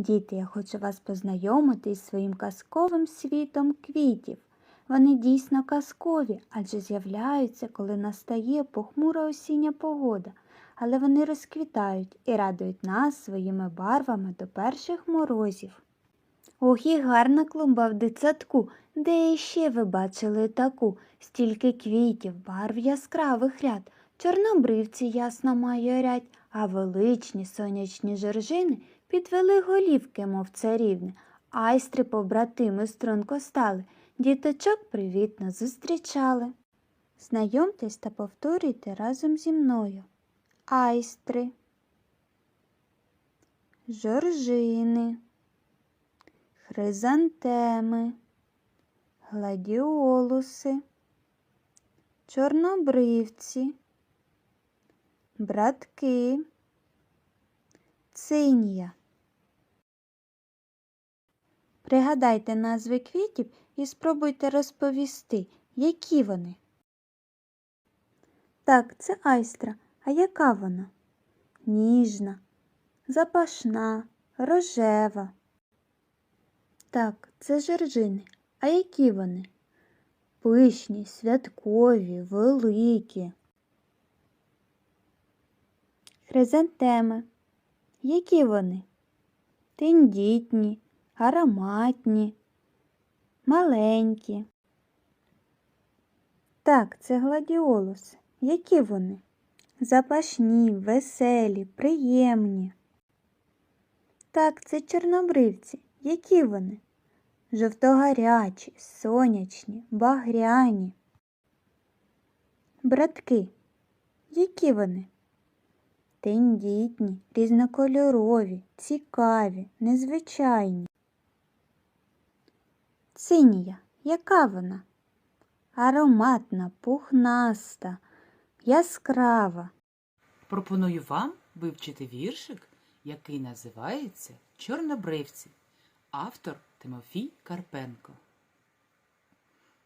Діти, я хочу вас познайомити із своїм казковим світом квітів. Вони дійсно казкові, адже з'являються, коли настає похмура осіння погода, але вони розквітають і радують нас своїми барвами до перших морозів. Ох, і гарна клумба в дитсадку, де іще ви бачили таку, стільки квітів, барв яскравих ряд, чорнобривці ясно майорять, а величні сонячні жоржини підвели голівки, мов царівни, айстри побратими струнко стали, діточок привітно зустрічали. Знайомтесь та повторюйте разом зі мною. Айстри, жоржини, хризантеми, гладіолуси, чорнобривці, братки, цинія. Пригадайте назви квітів і спробуйте розповісти, які вони. Так, це айстра. А яка вона? Ніжна, запашна, рожева. Так, це жоржини. А які вони? Пишні, святкові, великі. Хризантеми. Які вони? Тендітні, ароматні, маленькі. Так, це гладіолуси. Які вони? Запашні, веселі, приємні. Так, це чорнобривці. Які вони? Жовтогарячі, сонячні, багряні. Братки. Які вони? Тендітні, різнокольорові, цікаві, незвичайні. Цинія. Яка вона? Ароматна, пухнаста, яскрава. Пропоную вам вивчити віршик, який називається Чорнобривці. Автор Тимофій Карпенко.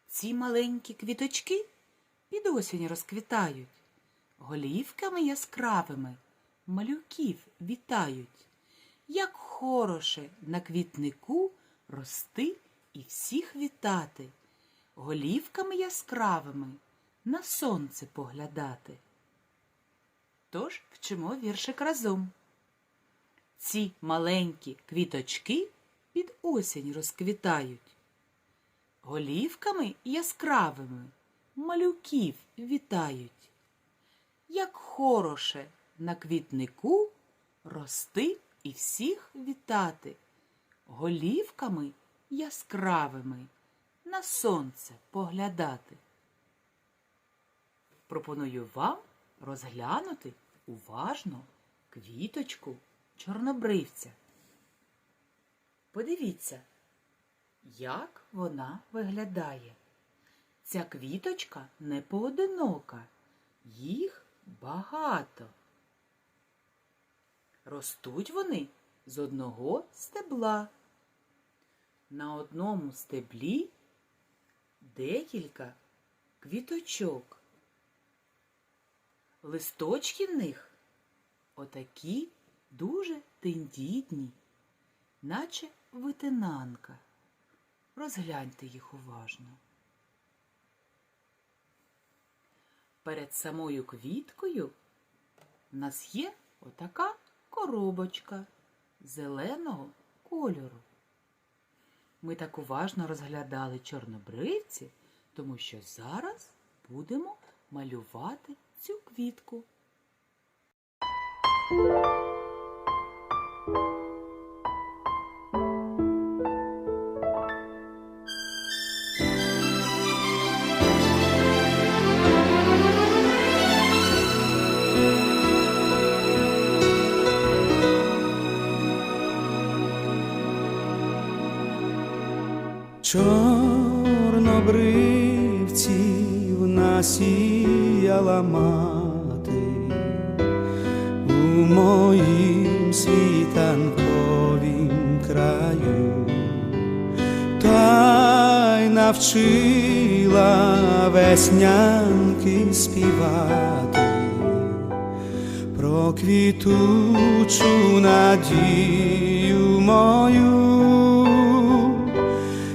Ці маленькі квіточки під осінь розквітають, голівками яскравими малюків вітають. Як хороше на квітнику рости і всіх вітати, голівками яскравими на сонце поглядати. Тож вчимо віршик разом. Ці маленькі квіточки під осінь розквітають. Голівками яскравими малюків вітають. Як хороше на квітнику рости і всіх вітати. Голівками яскравими на сонце поглядати. Пропоную вам розглянути уважно квіточку чорнобривця. Подивіться, як вона виглядає. Ця квіточка не поодинока, їх багато. Ростуть вони з одного стебла. На одному стеблі декілька квіточок. Листочки в них отакі дуже тендітні, наче витинанка. Розгляньте їх уважно. Перед самою квіткою в нас є отака коробочка зеленого кольору. Ми так уважно розглядали чорнобривці, тому що зараз будемо малювати цю квітку. Чорнобривців насіяла мати у моїм світанковім краю, та й навчила веснянки співати про квітучу надію мою,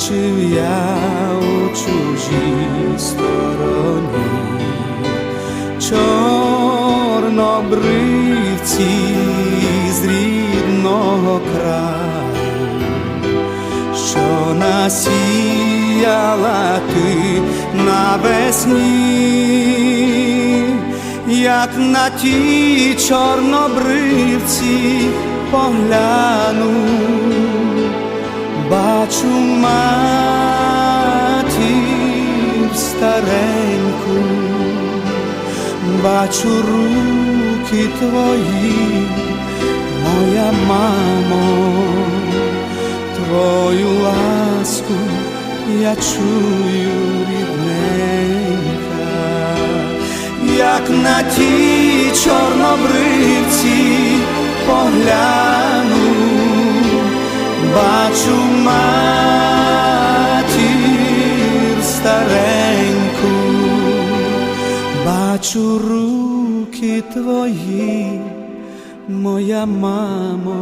Бачив я у чужій стороні, чорнобривці з рідного краю, що насіяла ти навесні, як на ті чорнобривці погляну, бачу бачу руки твої, моя мамо, твою ласку я чую рідненька, як на ті чорнобривці погляну, бачу матір бачу руки твої, моя мамо,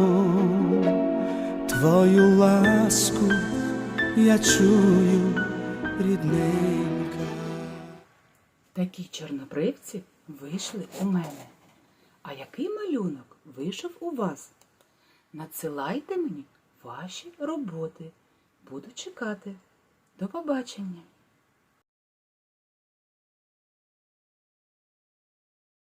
твою ласку я чую, рідненька. Такі чорнобривці вийшли у мене. А який малюнок вийшов у вас? Надсилайте мені ваші роботи. Буду чекати. До побачення!